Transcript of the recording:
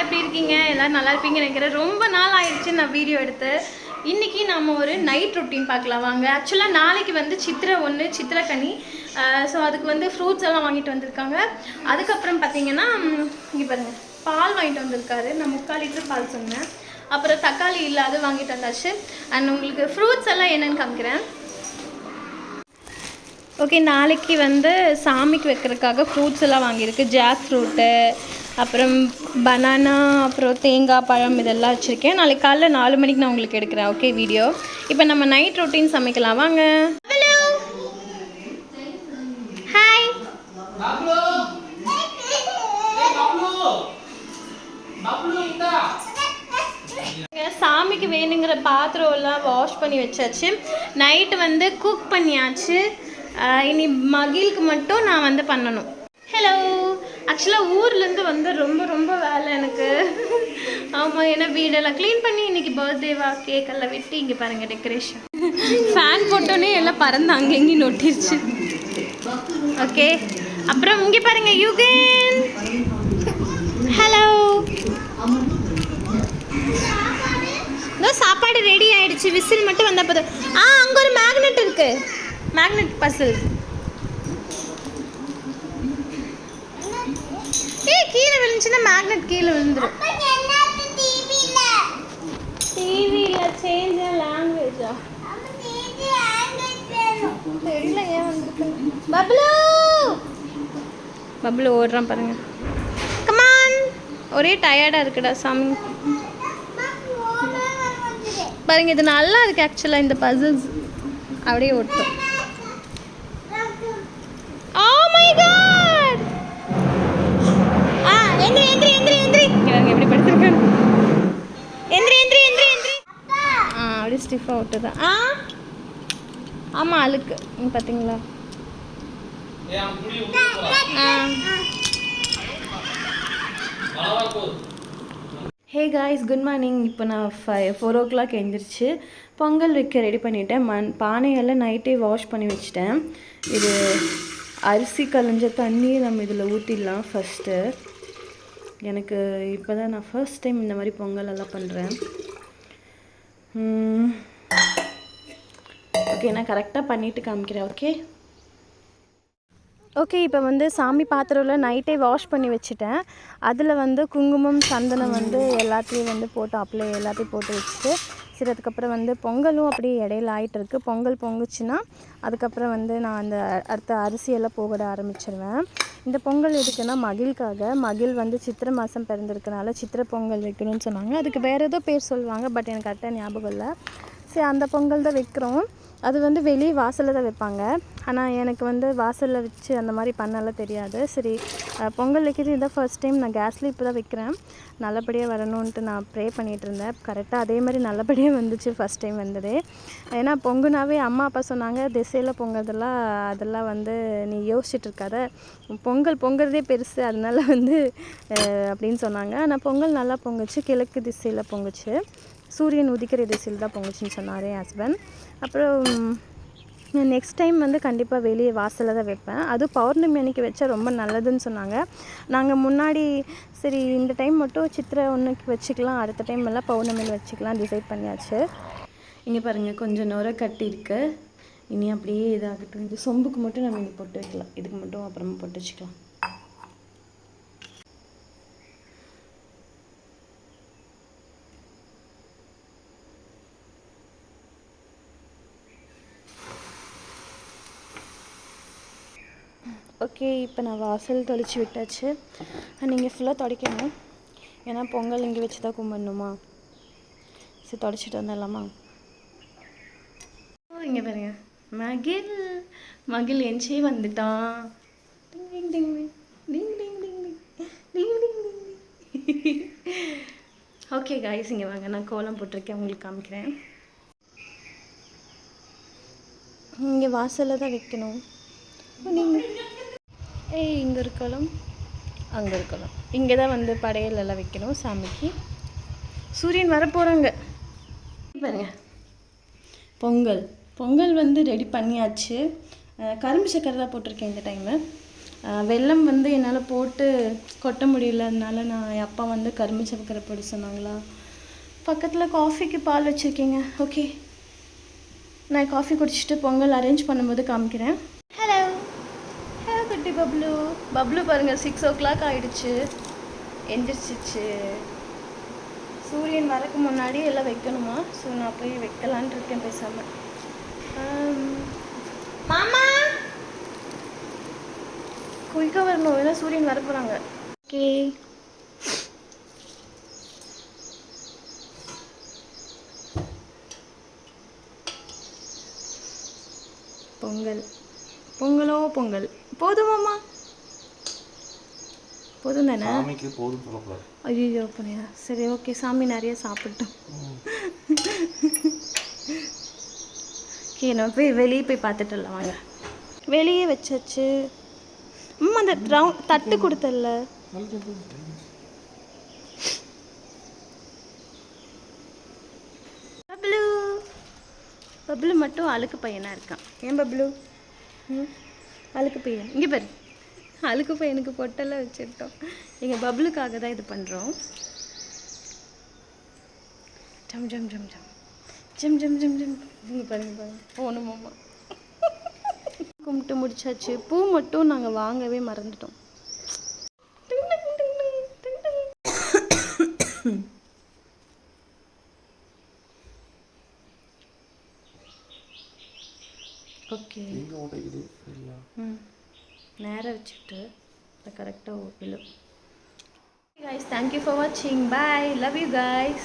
எல்லாரும் எப்படி இருக்கீங்க? எல்லோரும் நல்லா இருப்பீங்கன்னு நினைக்கிறேன். ரொம்ப நாள் ஆயிடுச்சு நான் வீடியோ எடுத்து. இன்னைக்கு நம்ம ஒரு நைட் ரொட்டீன் பார்க்கலாம். வாங்க. ஆக்சுவலாக நாளைக்கு வந்து சித்திரை ஒன்று சித்திரக்கனி ஸோ அதுக்கு வந்து ஃப்ரூட்ஸ் எல்லாம் வாங்கிட்டு வந்திருக்காங்க. அதுக்கப்புறம் பார்த்தீங்கன்னா இங்கே பாருங்க. பால் வாங்கிட்டு வந்திருக்காரு. நான் முக்கால் லிட்டர் பால் சொன்னேன். அப்புறம் தக்காளி இல்லாத வாங்கிட்டு வந்தாச்சு. அண்ட் உங்களுக்கு ஃப்ரூட்ஸ் எல்லாம் என்னன்னு காமிக்கிறேன். ஓகே நாளைக்கு வந்து சாமிக்கு வைக்கிறதுக்காக ஃப்ரூட்ஸ் எல்லாம் வாங்கியிருக்கு. ஜாக் ஃப்ரூட்டு அப்புறம் பனானா அப்புறம் தேங்காய் பழம் இதெல்லாம் வச்சுருக்கேன். நாளைக்கு காலைல நாலு மணிக்கு நான் உங்களுக்கு எடுக்கிறேன் ஓகே வீடியோ இப்போ நம்ம நைட் ரொட்டீன் சமைக்கலாம். வாங்க. ஹலோ. ஹாய் சாமிக்கு வேணுங்கிற பாத்திரம் எல்லாம் வாஷ் பண்ணி வச்சாச்சு. நைட்டு வந்து குக் பண்ணியாச்சு. இனி மகிழுக்கு மட்டும் நான் வந்து பண்ணணும். ஹலோ ஆக்சுவலாக ஊர்லேருந்து வந்து ரொம்ப ரொம்ப வேலை எனக்கு. ஆமாம் ஏன்னா வீடெல்லாம் க்ளீன் பண்ணி இன்னைக்கு பர்த்டேவா கேக் எல்லாம் வெட்டி இங்கே பாருங்க டெக்கரேஷன் ஃபேன் போட்டோன்னே எல்லாம் பறந்து அங்கே எங்கேயும் நொட்டிருச்சு. ஓகே அப்புறம் இங்கே பாருங்க யுகன் ஹலோ இதோ சாப்பாடு ரெடி ஆயிடுச்சு. விசில் மட்டும் வந்தா போதும். ஆ அங்க ஒரு மேக்னெட் இருக்கு. மேக்னெட் பசில் ஏய் விழுந்துச்சுன்னா மேக்னெட் கீழே விழுந்துரும். டிவியில் சேஞ்ச் லாங்குவேஜா தெரியல ஏன் வந்துருக்கு? பப்ளு! பப்ளு ஓடுறான் பாருங்க. கமான் ஒரே டயர்டாக இருக்குடா சாமி. பாருங்க இது நல்லா இருக்கு ஆக்சுவலாக இந்த பசில்ஸ் அப்படியே ஒட்டும் ஆ? அப்படியே ஸ்டிஃபாக விட்டுதான் ஆ. ஆமாம் அழுக்கு பார்த்தீங்களா ஹே காய்ஸ் குட் மார்னிங் இப்போ நான் ஃபைவ் ஃபோர் ஓ கிளாக் எழுந்திரிச்சு பொங்கல் வைக்க ரெடி பண்ணிட்டேன். மண் பானையெல்லாம் நைட்டே வாஷ் பண்ணி வச்சிட்டேன். இது அரிசி கலைஞ்ச தண்ணி நம்ம இதில் ஊற்றிடலாம் ஃபஸ்ட்டு எனக்கு இப்போ தான் நான் ஃபர்ஸ்ட் டைம் இந்த மாதிரி பொங்கல் எல்லாம் பண்ணுறேன் ஓகே நான் கரெக்டாக பண்ணிவிட்டு காமிக்கிறேன் ஓகே ஓகே இப்போ வந்து சாமி பாத்திரம்ல நைட்டே வாஷ் பண்ணி வச்சுட்டேன். அதில் வந்து குங்குமம் சந்தனம் வந்து எல்லாத்தையும் வந்து போட்டு அப்ளை எல்லாத்தையும் போட்டு வச்சுட்டு சரி அதுக்கப்புறம் வந்து பொங்கலும் அப்படியே இடையில ஆயிட்டுருக்கு பொங்கல் பொங்குச்சுன்னா அதுக்கப்புறம் வந்து நான் அந்த அடுத்த அரிசியெல்லாம் போகட ஆரம்பிச்சிருவேன். இந்த பொங்கல் எதுக்குன்னா மகிழ்காக. மகிழ் வந்து சித்திரை மாதம் பிறந்திருக்கனால சித்திரை பொங்கல் வைக்கணும்னு சொன்னாங்க. அதுக்கு வேறு ஏதோ பேர் சொல்லுவாங்க பட் எனக்கு கரெக்டாக ஞாபகம் இல்லை. சரி அந்த பொங்கல் தான் வைக்கிறோம். அது வந்து வெளியே வாசலில் தான் வைப்பாங்க. ஆனால் எனக்கு வந்து வாசலில் வச்சு அந்த மாதிரி பண்ணலாம் தெரியாது. சரி பொங்கல் வைக்கிறது இதான் ஃபர்ஸ்ட் டைம் நான் கேஸ்லேயே இப்போ தான் வைக்கிறேன். நல்லபடியாக வரணுன்ட்டு நான் ப்ரே பண்ணிகிட்டு இருந்தேன். கரெக்டாக அதே மாதிரி நல்லபடியாக வந்துச்சு. ஃபஸ்ட் டைம் வந்ததே. ஏன்னா பொங்குனாவே அம்மா அப்பா சொன்னாங்க திசையில் பொங்குறதெல்லாம் அதெல்லாம் வந்து நீ யோசிச்சுட்டு இருக்காத. பொங்கல் பொங்குறதே பெருசு. அதனால வந்து அப்படின்னு சொன்னாங்க. ஆனால் பொங்கல் நல்லா பொங்குச்சு. கிழக்கு திசையில் பொங்குச்சு. சூரியன் உதிக்கிற திசையில் தான் பொங்குச்சுன்னு சொன்னார் என் ஹஸ்பண்ட் அப்புறம் நெக்ஸ்ட் டைம் வந்து கண்டிப்பாக வெளியே வாசலில் தான் வைப்பேன். அது பௌர்ணமி அன்னைக்கு வச்சா ரொம்ப நல்லதுன்னு சொன்னாங்க. நாங்கள் முன்னாடி சரி இந்த டைம் மட்டும் சித்திரை ஒன்றுக்கு வச்சுக்கலாம். அடுத்த டைம் எல்லாம் பௌர்ணமியில் வச்சுக்கலாம் டிசைட் பண்ணியாச்சு. இங்கே பாருங்கள் கொஞ்சம் நுர கட்டியிருக்கு இனி அப்படியே இதாகட்டும். இது சொம்புக்கு மட்டும் நம்ம இங்கே போட்டு வைக்கலாம். இதுக்கு மட்டும் அப்புறமா போட்டு வச்சுக்கலாம். ஓகே இப்போ நான் வாசல் தொளிச்சு விட்டாச்சு நீங்கள் ஃபுல்லாக துடைக்கணும் ஏன்னா பொங்கல் இங்கே வச்சு தான் கும்பிடணுமா சரி தொடச்சிட்டு வந்துடலாமா இங்கே பாருங்க மகிழ் மகிழ் என்ச்சே வந்துட்டான் டிங் டிங் டிங் டிங் டிங் டிங் டிங் டிங் டிங் டிங் டிங் ஓகே காய்ஸ் இங்கே வாங்க நான் கோலம் போட்டிருக்கேன் உங்களுக்கு காமிக்கிறேன் இங்கே வாசலில் தான் வைக்கணும் நீங்கள் ஏய் இங்கே இருக்கலாம். அங்கே இருக்கலாம். இங்கே தான் வந்து படையல் எல்லாம் வைக்கணும் சாமிக்கு. சூரியன் வர போகிறாங்க பாருங்க. பொங்கல். பொங்கல் வந்து ரெடி பண்ணியாச்சு. கரும்பு சக்கரை தான் போட்டிருக்கேன் இந்த டைமு வெள்ளம் வெல்லம் வந்து என்னால் போட்டு கொட்ட முடியல அதனால நான் என் அப்பா வந்து கரும்பு சக்கரை போட சொன்னாங்களா. பக்கத்தில் காஃபிக்கு பால் வச்சுருக்கீங்க. ஓகே நான் காஃபி குடிச்சிட்டு பொங்கல் அரேஞ்ச் பண்ணும்போது காமிக்கிறேன். பப்ளு பாருங்கள் சிக்ஸ் ஓ கிளாக் ஆகிடுச்சு எந்திரிச்சிச்சு. சூரியன் வரக்கு முன்னாடி எல்லாம் வைக்கணுமா? ஸோ நான் போய் வைக்கலான் இருக்கேன் பேசாமல் மாமா! குயிக்காக வரணும். ஏன்னா சூரியன் வர போகிறாங்க ஓகே. பொங்கல். பொங்கலோ பொங்கல். போதுமாம்மா போதும் தானே சாமிக்கு போதும் சொல்லக்கூடாது. ஐயோ அப்படியா? சரி ஓகே. சாமி நிறைய சாப்பிட்டோம் ஓகே நம்ம போய் வெளியே போய் பார்த்துட்டு வாங்க. வெளியே வச்சாச்சு. அம்மா அந்த ரவுண்ட் தட்டு கொடுத்தல்ல? பப்ளு. பப்ளு மட்டும் அழுக்கு பையனாக இருக்கான். ஏன் பப்ளு? ம்? அழுக்கு பையன். இங்கே பாரு. அழுக்கு பையனுக்கு பொட்டெல்லாம் வச்சுருட்டோம் எங்கள் பப்ளுக்காக தான் இது பண்ணுறோம் ஜம் ஜம் ஜம் ஜம். ஜம் ஜம் ஜம் ஜம். இங்கே பாருங்க பாருங்க. போகணுமாம்மா கும்பிட்டு முடிச்சாச்சு. பூ மட்டும் நாங்கள் வாங்கவே மறந்துட்டோம். ஓகே நேராக வச்சுட்டு அதை கரெக்டாக விழும் guys thank you for watching bye love you guys